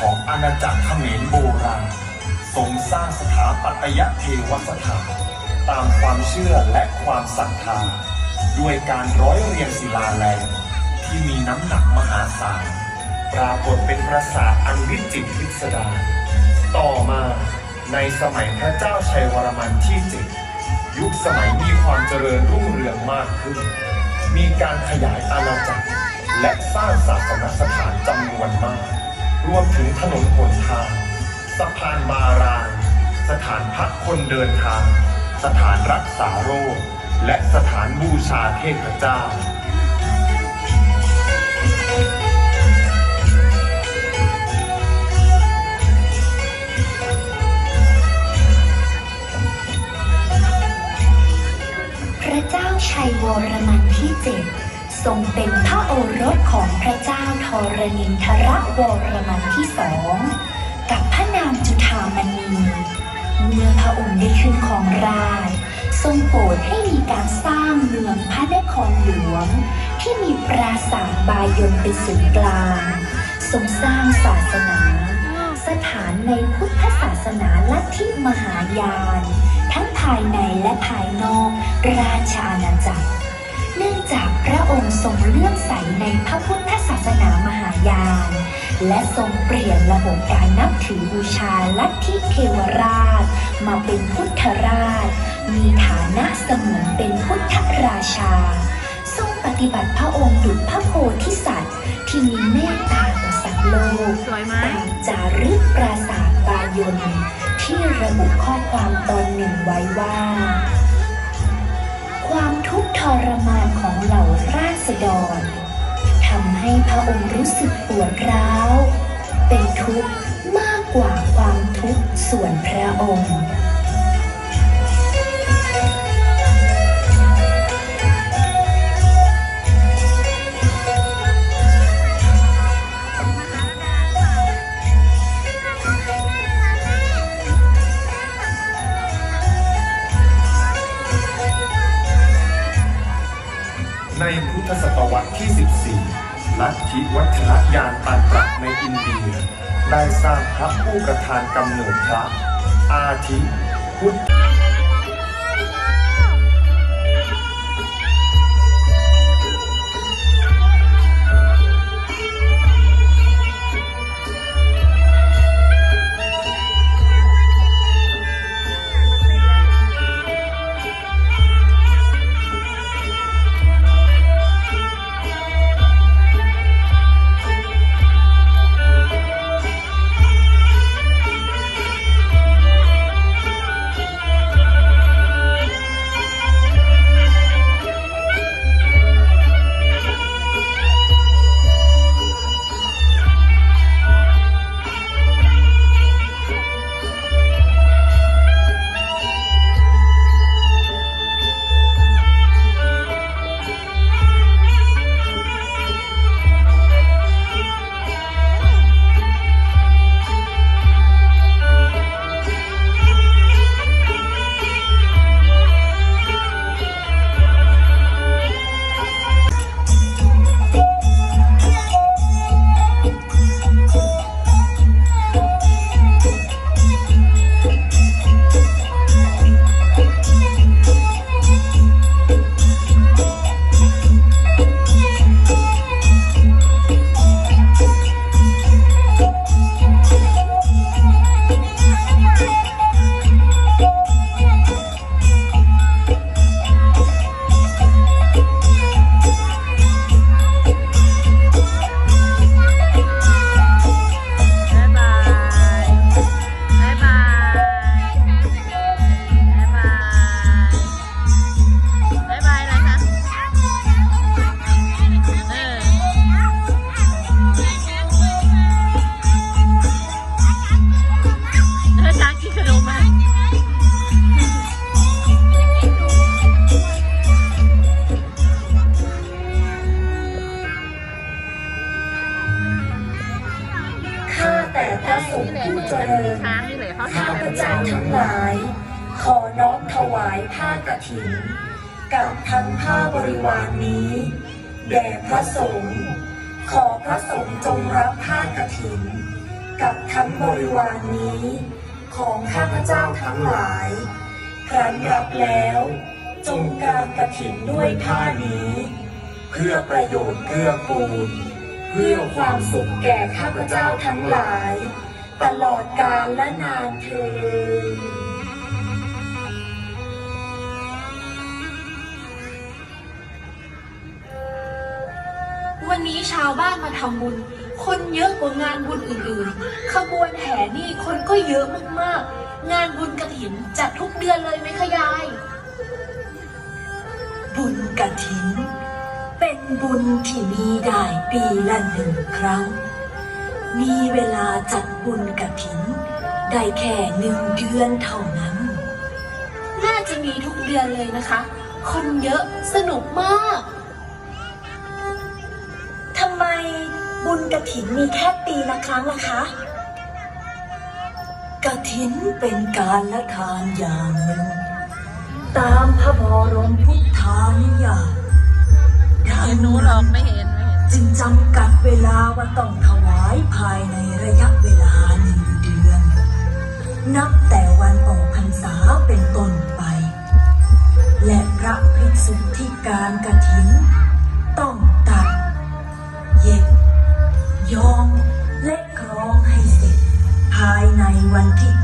ของอาณาจักรเขมรโบราณทรงสร้างสถาปัตยเทวสถานตามความเชื่อและความศรัทธา ด้วยการร้อยเรียงศิลาแรงที่มีน้ำหนักมหาศาลปรากฏเป็นปราสาทอันวิจิตรพิสดารต่อมาในสมัยพระเจ้าชัยวรมันที่เจ็ดยุคสมัยมีความเจริญรุ่งเรืองมากขึ้น มีการขยายอาณาจักร และสร้างศาสนสถานจำนวน รวมถึงถนนหนทางสะพานบาราง สถานพักคนเดินทาง สถานรักษาโรค และสถานบูชาเทพเจ้า งเป็นพระโอรสของพระเจ้าทรณินทรวรมันที่สองกับพระนามจุฑามณี เมื่อพระองค์ได้ขึ้นของราชทรงโปรดให้มีการสร้างเมืองพระนครหลวง ที่มีปราสาทบายนเป็นศูนย์กลางทรงสร้างศาสนา สถานในพุทธศาสนาลัทธิมหายาน ทั้งภายในและภายนอกราชอาณาจักร เนื่องจาก องค์ทรงเลื่อมใสในพระพุทธศาสนามหายาน และทรงเปลี่ยนระบบการนับถือบูชาลัทธิเทวราช มาเป็นพุทธราช มีฐานะเสมือนเป็นพุทธราชา ทรงปฏิบัติพระองค์ดุจพระโพธิสัตว์ ที่มีเมตตาต่อสัตว์โลกสวยไหมตามจารึกปราสาทบายนที่ระบุข้อความตอนหนึ่งไว้ว่า ความทุกข์ทรมานของ เหล่าราษฎรทำให้พระองค์รู้สึกปวดร้าว เป็นทุกข์มากกว่าความทุกข์ส่วนพระองค์ พุทธศตวรรษที่ 14 ลัทธิวัฒนยานปานปรักในอินเดีย ได้สร้างพระผู้ประธานกำเนิดพระ อาทิพุทธ หลาย ขอน้อมถวายผ้ากฐิน กับทั้งผ้าบริวารนนี้ แด่พระสงฆ์ขอพระสงฆ์จงรับผ้ากฐิน กับทั้งบริวารนนี้ ของข้าพเจ้าทั้งหลาย ครั้นรับแล้ว จงการกฐินด้วยผ้านี้ เพื่อประโยชน์เกื้อกูลเพื่อความสุขแก่ข้าพเจ้าทั้งหลาย ตลอดกาลและนานเทอวันนี้ชาวบ้านมาทำบุญ คนเยอะกว่างานบุญอื่นๆ ขบวนแห่นี่คนก็เยอะมากๆ งานบุญกระถินจัดทุกเดือนเลยไหมคะยาย บุญกฐิน เป็นบุญที่มีได้ปีละหนึ่งครั้ง มีเวลาจัดบุญกฐิน ได้แค่หนึ่งเดือนเท่านั้น น่าจะมีทุกเดือนเลยนะคะ คนเยอะสนุกมากทำไมบุญกฐินมีแค่ปีละครั้งล่ะคะกฐินเป็นการละทานอย่างหนึ่ง ตามพระบรมพุทธานุญาตดังเห็นหนูหรอกไม่เห็นไม่เห็น จึงจำกัดเวลาว่าต้องถวายภายในระยะเวลาหนึ่งเดือน นับแต่วันออกพรรษาเป็นต้นไป และพระภิกษุที่การกฐิน ต้องตัด เย็บยอมและครองให้เสร็จ ภายในวันที่